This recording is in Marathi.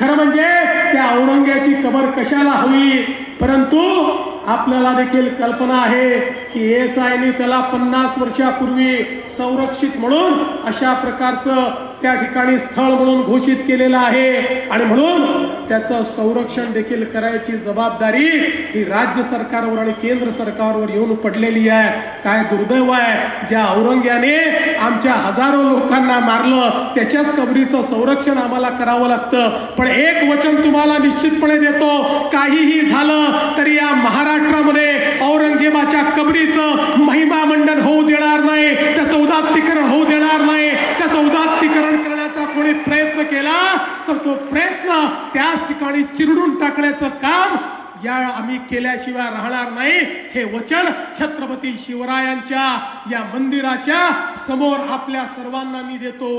खरं म्हणजे त्या औरंग्याची कबर कशाला हवी? परंतु आपल्याला देखील कल्पना आहे की एस आयने त्याला पन्नास वर्षापूर्वी संरक्षित म्हणून अशा प्रकारचं त्या ठिकाणी स्थळ म्हणून घोषित केलेलं आहे. आणि म्हणून त्याचं संरक्षण देखील करायची जबाबदारी ही राज्य सरकारवर आणि केंद्र सरकारवर येऊन पडलेली आहे. काय दुर्दैव आहे? ज्या औरंग्याने आमच्या हजारो लोकांना मारलं त्याच्याच कबरीचं संरक्षण आम्हाला करावं लागतं. पण एक वचन तुम्हाला निश्चितपणे देतो काहीही झालं तरी या महाराष्ट्रामध्ये औरंगजेबाच्या कबरीचं महिमा मंडन होऊ देणार नाही त्याचं उदात्तीकरण होऊ देणार नाही त्याचं उदात्तीकरण करण्याचा कोणी प्रयत्न केला तर तो प्रयत्न त्याच ठिकाणी चिरडून टाकण्याचं काम या आम्ही केल्याशिवाय राहणार नाही. हे वचन छत्रपती शिवरायांच्या या मंदिराच्या समोर आपल्या सर्वांना मी देतो.